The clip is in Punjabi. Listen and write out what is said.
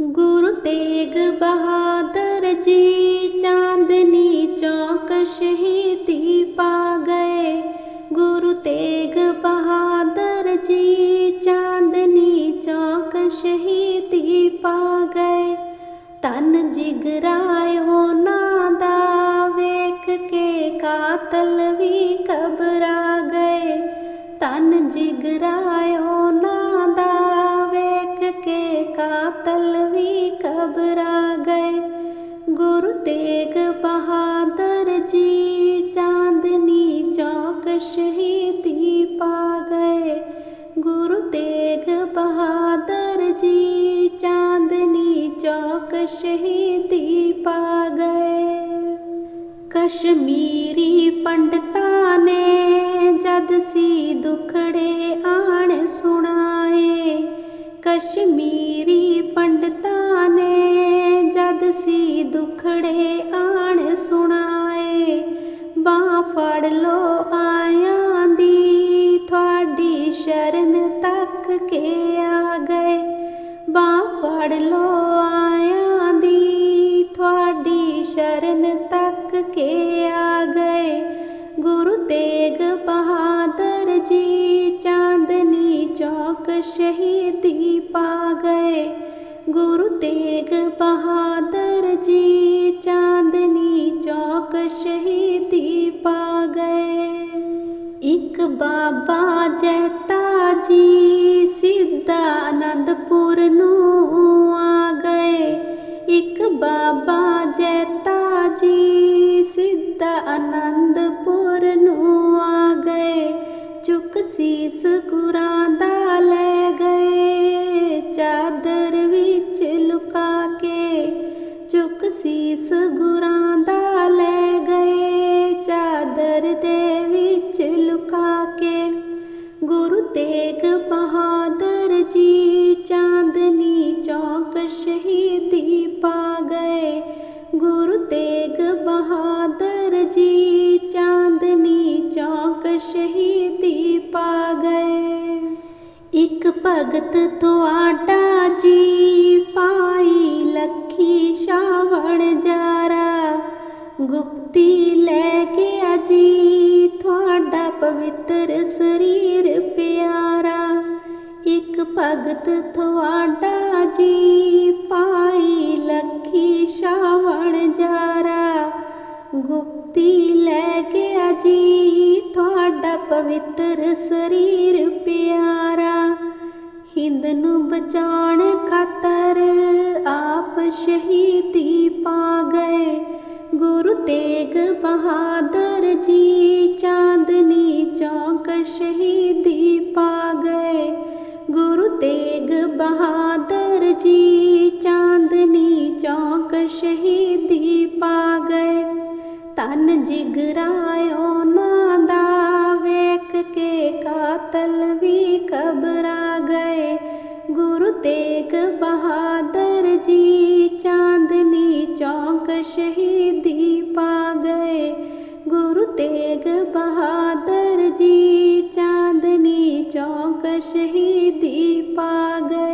ਗੁਰੂ ਤੇਗ ਬਹਾਦਰ ਜੀ ਚਾਂਦਨੀ ਚੌਕ ਸ਼ਹੀਦੀ ਪਾ ਗਏ। ਗੁਰੂ ਤੇਗ ਬਹਾਦਰ ਜੀ ਚਾਂਦਨੀ ਚੌਕ ਸ਼ਹੀਦੀ ਪਾ ਗਏ। ਤਨ ਜਿਗਰਾਇਓ ਨਾ ਦਾ, ਵੇਖ ਕੇ ਕਾਤਲ ਵੀ ਘਬਰਾ ਗਏ। ਤਨ ਜਿਗਰਾਇਓ ਤੇਗ ਬਹਾਦਰ ਜੀ, ਚਾਂਦਨੀ ਚੌਕ ਸ਼ਹੀਦੀ ਪਾ ਗਏ। ਗੁਰੂ ਤੇਗ ਬਹਾਦਰ ਜੀ, ਚਾਂਦਨੀ ਚੌਕ ਸ਼ਹੀਦੀ ਪਾ ਗਏ। ਕਸ਼ਮੀਰੀ ਪੰਡਤਾਂ ਨੇ ਜਦ ਸੀ ਦੁਖੜੇ ਸੀ ਆਣ ਸੁਣਾਏ, ਬਾਹ ਫੜ ਲੋ ਆਇਆਂ ਦੀ, ਤੁਹਾਡੀ ਸ਼ਰਨ ਤੱਕ ਕੇ ਆ ਗਏ। ਬਾਹ ਫੜ ਲੋ ਆਇਆਂ ਦੀ, ਤੁਹਾਡੀ ਸ਼ਰਨ ਤੱਕ ਕੇ ਆ ਗਏ। ਗੁਰੂ ਤੇਗ ਬਹਾਦਰ ਜੀ ਚਾਂਦਨੀ ਚੌਕ ਸ਼ਹੀਦੀ ਪਾ ਗਏ। ਗੁਰੂ ਤੇਗ ਬਹਾਦਰ ਬਾਬਾ ਜੈਤਾ ਜੀ ਸਿੱਧਾ ਅਨੰਦਪੁਰ ਨੂੰ ਆ ਗਏ। ਇੱਕ ਬਾਬਾ ਜੈਤਾ ਜੀ ਸਿੱਧਾ ਅਨੰਦਪੁਰ ਨੂੰ ਆ ਗਏ। ਚੁੱਕ ਸੀਸ ਗੁਰਾਂ ਤੇਗ ਬਹਾਦਰ ਜੀ ਚਾਂਦਨੀ ਚੌਕ ਸ਼ਹੀਦੀ ਪਾ ਗਏ। ਗੁਰੂ ਤੇਗ ਬਹਾਦਰ ਜੀ ਚਾਂਦਨੀ ਚੌਕ ਸ਼ਹੀਦੀ ਪਾ ਗਏ। ਇੱਕ ਭਗਤ ਤੁਹਾਡਾ ਜੀ ਪਾ ਪਵਿੱਤਰ ਸਰੀਰ ਪਿਆਰਾ, ਇੱਕ ਭਗਤ ਤੁਹਾਡਾ ਜੀ ਪਾਈ ਲੱਖੀ ਸ਼ਾਵਣ ਜਾਰਾ। ਗੁਪਤੀ ਲੈ ਗਿਆ ਜੀ ਤੁਹਾਡਾ ਪਵਿੱਤਰ ਸਰੀਰ ਪਿਆਰਾ। ਹਿੰਦ ਨੂੰ ਬਚਾਉਣ ਖਾਤਰ ਆਪ ਸ਼ਹੀਦੀ ਪਾ ਗਏ। ਗੁਰੂ ਤੇਗ ਬਹਾਦਰ ਜੀ ਬਹਾਦਰ ਜੀ, ਚਾਂਦਨੀ ਚੌਕ ਸ਼ਹੀਦੀ ਪਾ ਗਏ। ਤਨ ਜਿਗਰਾਇਓ ਨਾ ਦਾ, ਵੇਖ ਕੇ ਕਾਤਲ ਵੀ ਘਬਰਾ ਗਏ। ਗੁਰੂ ਤੇਗ ਬਹਾਦਰ ਜੀ, ਚਾਂਦਨੀ ਚੌਕ ਸ਼ਹੀਦੀ ਪਾ ਗਏ। ਗੁਰੂ ਤੇਗ ਬਹਾਦਰ ਜੀ, ਚਾਂਦਨੀ ਚੌਕ ਸ਼ਹੀਦੀ ਪਾ ਗਏ।